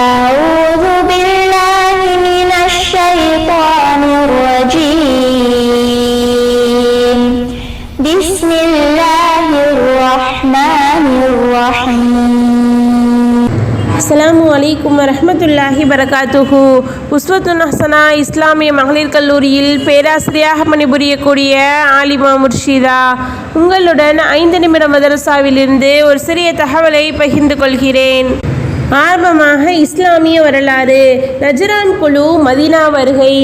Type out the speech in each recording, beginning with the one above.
أعوذ بالله من الشيطان الرجيم بسم الله الرحمن الرحيم அஸ்ஸலாமு அலைக்கும் வரஹ்மத்துல்லாஹி பரகாத்துஹு உஸ்வத்துன் ஹசனா இஸ்லாமிய மகளிர் கல்லூரியில் பேராசிரியராக பணிபுரியக்கூடிய ஆலிமா முர்ஷிதா உங்களுடன் ஐந்து நிமிட மதரசாவிலிருந்து ஒரு சிறிய தகவலை பகிர்ந்து கொள்கிறேன் ஆர்வமாக இஸ்லாமிய வரலாறு. நஜ்ரான் குழு மதீனா வருகை.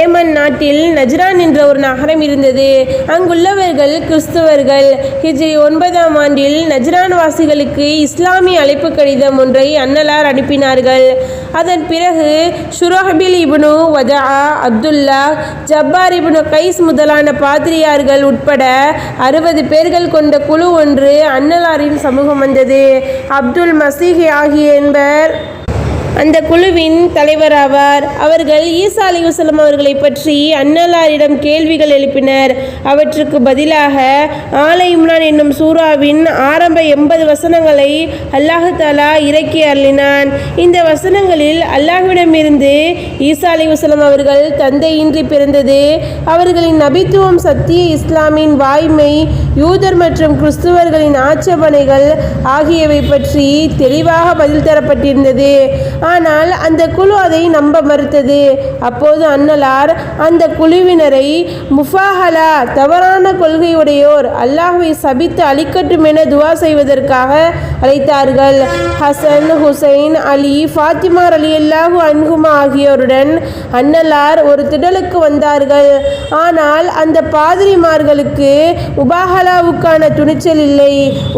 ஏமன் நாட்டில் நஜ்ரான் என்ற ஒரு நகரம் இருந்தது. அங்குள்ளவர்கள் கிறிஸ்துவர்கள். ஹிஜ்ரி ஒன்பதாம் ஆண்டில் நஜ்ரான் வாசிகளுக்கு இஸ்லாமிய அழைப்பு கடிதம் ஒன்றை அன்னலார் அனுப்பினார்கள். அதன் பிறகு ஷுரஹபில் இபுனு வதா அப்துல்லா ஜப்பார் இபுனு கைஸ் முதலான பாதிரியார்கள் உட்பட அறுபது பேர்கள் கொண்ட குழு ஒன்று அன்னலாரின் சமூகம் வந்தது. அப்துல் மசீஹி ஆகிய என்பர் அந்த குழுவின் தலைவராவார் அவர்கள் ஈசா அலி வசலம் அவர்களை பற்றி அன்னலாரிடம் கேள்விகள் எழுப்பினர். அவற்றுக்கு பதிலாக ஆலை இம்ரான் என்னும் சூறாவின் ஆரம்ப எண்பது வசனங்களை அல்லாஹு தாலா இறக்கி அருளினான். இந்த வசனங்களில் அல்லாஹ்விடமிருந்து ஈசா அலி வசலம் அவர்கள் தந்தையின்றி பிறந்தது. அவர்களின் நபித்துவம் சத்திய இஸ்லாமின் வாய்மை யூதர் மற்றும் கிறிஸ்துவர்களின் ஆட்சேபனைகள் ஆகியவை பற்றி தெளிவாக பதில் தரப்பட்டிருந்தது. ஆனால் அந்த குழு அதை நம்ப மறுத்தது. அப்போது அன்னலார் அந்த குழுவினரை முஃபாஹலா தவறான கொள்கையுடையோர் அல்லாஹுவை சபித்து அழிக்கட்டும் என துவா செய்வதற்காக அழைத்தார்கள். ஹசன் ஹுசைன் அலி ஃபாத்திமார் அலி அல்லாஹு அன்குமா ஆகியோருடன் அன்னலார் ஒரு திடலுக்கு வந்தார்கள். ஆனால் அந்த பாதிரிமார்களுக்கு உபாஹலாவுக்கான துணிச்சல் இல்லை.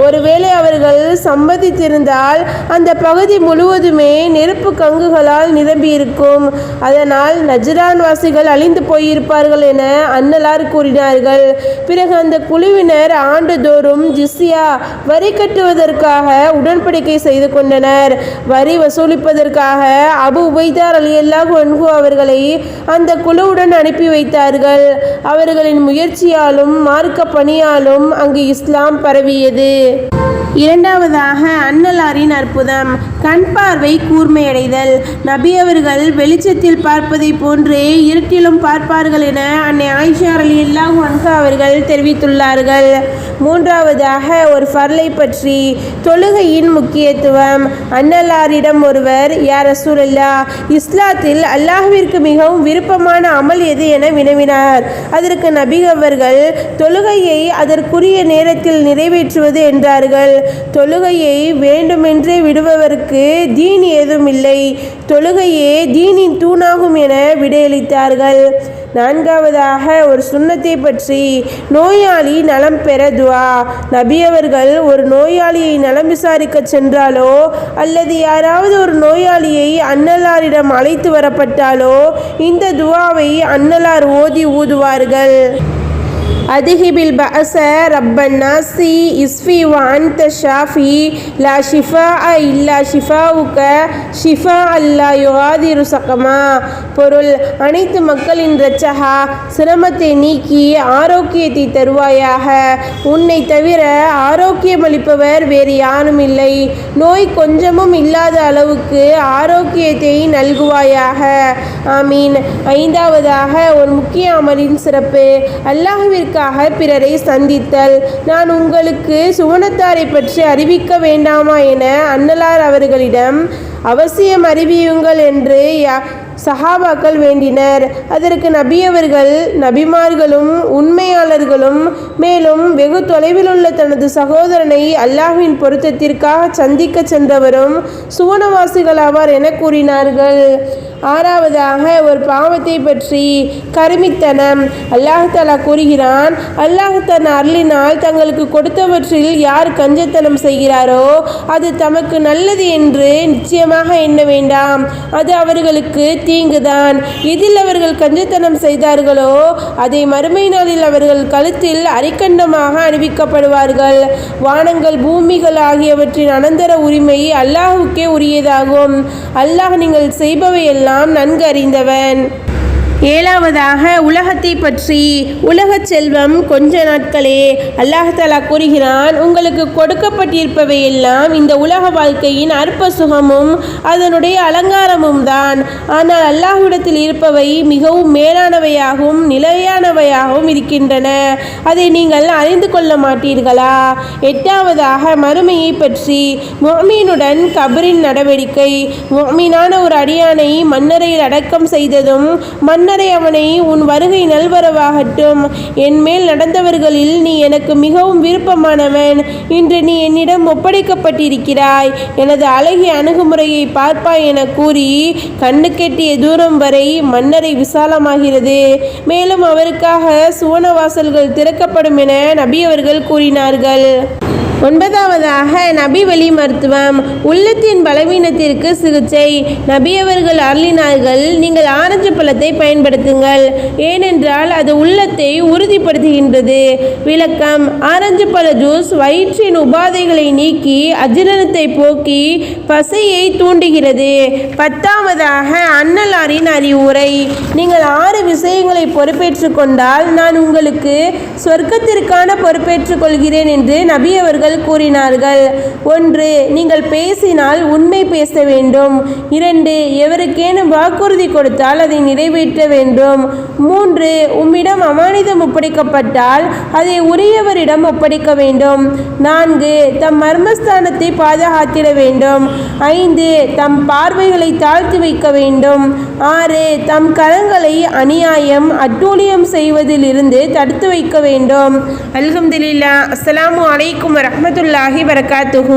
ஒருவேளை அவர்கள் சம்மதித்திருந்தால் அந்த பகுதி முழுவதுமே நெருப்பு கங்குகளால் நிரம்பியிருக்கும். அதனால் நஜ்ரான் வாசிகள் அழிந்து போயிருப்பார்கள் என அன்னலார் கூறினார்கள். பிறகு அந்த குழுவினர் ஆண்டுதோறும் ஜிஸ்யா வரி கட்டுவதற்காக உடன்படிக்கை செய்து கொண்டனர். வரி வசூலிப்பதற்காக அபு உபைதார் அலி அல்லாஹ் அவர்களை அந்த குழுவுடன் அனுப்பி வைத்தார்கள். அவர்களின் முயற்சியாலும் மார்க்க பணியாலும் அங்கு இஸ்லாம் பரவியது. இரண்டாவதாக அன்னலாரின் அற்புதம். கண் பார்வை கூர்மையடைதல். நபி அவர்கள் வெளிச்சத்தில் பார்ப்பதை போன்றே இருட்டிலும் பார்ப்பார்கள் என அன்னை ஆயிஷா அலி அல்லாஹ் அன்ஹா அவர்கள் தெரிவித்துள்ளார்கள். மூன்றாவதாக ஒரு ஃபர்லை பற்றி தொழுகையின் முக்கியத்துவம். அன்னலாரிடம் ஒருவர் யார் ரசூலல்லா இஸ்லாத்தில் அல்லாஹ்விற்கு மிகவும் விருப்பமான அமல் எது? என வினவினார். அதற்கு நபி அவர்கள் தொழுகையை அதற்குரிய நேரத்தில் நிறைவேற்றுவது என்றார்கள். தொழுகையை வேண்டுமென்றே விடுபவருக்கு தீன் ஏதும் இல்லை. தொழுகையே தீனின் தூணாகும் என விடையளித்தார்கள். நான்காவதாக ஒரு சுண்ணத்தை பற்றி நோயாளி நலம் பெற துவா. நபி அவர்கள் ஒரு நோயாளியை நலம் விசாரிக்க சென்றாலோ அல்லது யாராவது ஒரு நோயாளியை அன்னலாரிடம் அழைத்து வரப்பட்டாலோ இந்த துவாவை அன்னலார் ஓதி ஊதுவார்கள். அதிஹிபில் பஅச ரப்பன் நாசி இஸ்ஃபி த ஷாஃபி லா ஷிஃபா இல்லா ஷிஃபாவுக்க ஷிஃபா அல்லா யுகாதிரு சகமா பொருள் அனைத்து மக்களின் இரட்சகா சிரமத்தை நீக்கி ஆரோக்கியத்தை தருவாயாக. உன்னை தவிர ஆரோக்கியமளிப்பவர் வேறு யாரும் இல்லை. நோய் கொஞ்சமும் இல்லாத அளவுக்கு ஆரோக்கியத்தை நல்குவாயாக. ஆமீன். ஐந்தாவதாக ஒரு முக்கிய அமலின் சிறப்பு. நன்மைக்காக பிறரை சந்தித்தல். நான் உங்களுக்கு சுவனத்தாரை பற்றி அறிவிக்க வேண்டாமா என அன்னலார் அவர்களிடம் அவசியம் அறிவியுங்கள் என்று சஹாபாக்கள் வேண்டினர். அதற்கு நபியவர்கள் நபிமார்களும் உண்மையாளர்களும் மேலும் வெகு தொலைவில் உள்ள தனது சகோதரனை அல்லாஹின் பொருத்தத்திற்காக சந்திக்க சென்றவரும் சுவனவாசிகளாவார் என கூறினார்கள். ஆறாவதாக ஒரு பாவத்தை பற்றி கருமித்தனம். அல்லாஹ் கூறுகிறான் அல்லாஹ் தன் அருளினால் தங்களுக்கு கொடுத்தவற்றில் யார் கஞ்சத்தனம் செய்கிறாரோ அது தமக்கு நல்லது என்று நிச்சயமாக எண்ண வேண்டாம். அது அவர்களுக்கு தீங்குதான். இதில் அவர்கள் கஞ்சத்தனம் செய்தார்களோ அதை மறுமை நாளில் அவர்கள் கழுத்தில் அரிக்கண்டமாக அணிவிக்கப்படுவார்கள். வானங்கள் பூமிகள் ஆகியவற்றின் அனந்தர உரிமை அல்லாஹுக்கே உரியதாகும். அல்லாஹ் நீங்கள் செய்பவையெல்லாம் நன்கு அறிந்தவன். ஏழாவதாக உலகத்தை பற்றி உலக செல்வம் கொஞ்ச நாட்களே அல்லாஹாலா கூறுகிறான் உங்களுக்கு கொடுக்கப்பட்டிருப்பவை எல்லாம் இந்த உலக வாழ்க்கையின் அற்ப சுகமும் அதனுடைய அலங்காரமும் தான். ஆனால் அல்லாஹ்விடத்தில் இருப்பவை மிகவும் மேலானவையாகவும் நிலையானவையாகவும் இருக்கின்றன. அதை நீங்கள் அறிந்து கொள்ள மாட்டீர்களா? எட்டாவதாக மறுமையை பற்றி மோமீனுடன் கபரின் நடவடிக்கை. மோமீனான ஒரு அடியானை மன்னரையில் அடக்கம் செய்ததும் மன்னர் அவனை உன் வருகை நல்வரவாகட்டும். என் மேல் நடந்தவர்களில் நீ எனக்கு மிகவும் விருப்பமானவன். இன்று நீ என்னிடம் ஒப்படைக்கப்பட்டிருக்கிறாய். எனது அழகிய அணுகுமுறையை பார்ப்பாய் என கூறி கண்ணு கெட்டிய தூரம் வரை மன்னரை விசாலமாகிறது. மேலும் அவருக்காக சுவனவாசல்கள் திறக்கப்படும் என நபி அவர்கள் கூறினார்கள். ஒன்பதாவதாக நபி வழி மருத்துவம். உள்ளத்தின் பலவீனத்திற்கு சிகிச்சை. நபி அவர்கள் அருளினார்கள் நீங்கள் ஆரஞ்சு பழத்தை பயன்படுத்துங்கள். ஏனென்றால் அது உள்ளத்தை உறுதிப்படுத்துகின்றது. விளக்கம் ஆரஞ்சு பழ ஜூஸ் வயிற்றின் உபாதைகளை நீக்கி அஜீரணத்தை போக்கி பசையை தூண்டுகிறது. பத்தாவதாக அன்னலாரின் அறிவுரை. நீங்கள் ஆறு விஷயங்களை பொறுப்பேற்றுக் கொண்டால் நான் உங்களுக்கு சொர்க்கத்திற்கான பொறுப்பேற்றுக் கொள்கிறேன் என்று நபி அவர்கள் கூறினார்கள் ஒன்று நீங்கள் பேசினால் உண்மை பேச வேண்டும். இரண்டு எவருக்கேனும் வாக்குறுதி கொடுத்தால் அதை நிறைவேற்ற வேண்டும். மூன்று உம்மிடம் அமானிதம் ஒப்படைக்கப்பட்டால் அதை உரியவரிடம் ஒப்படைக்க வேண்டும். நான்கு தம் மர்மஸ்தானத்தை பாதுகாத்திட வேண்டும். ஐந்து தம் பார்வைகளை தாழ்த்தி வைக்க வேண்டும். ஆறு தம் கரங்களை அநியாயம் அட்டூழியம் செய்வதிலிருந்து தடுத்து வைக்க வேண்டும். அல்ஹம்துலில்லா அஸ்ஸலாமு அலைக்கும் வரஹ்மத்துல்லாஹி வரகாத்துஹு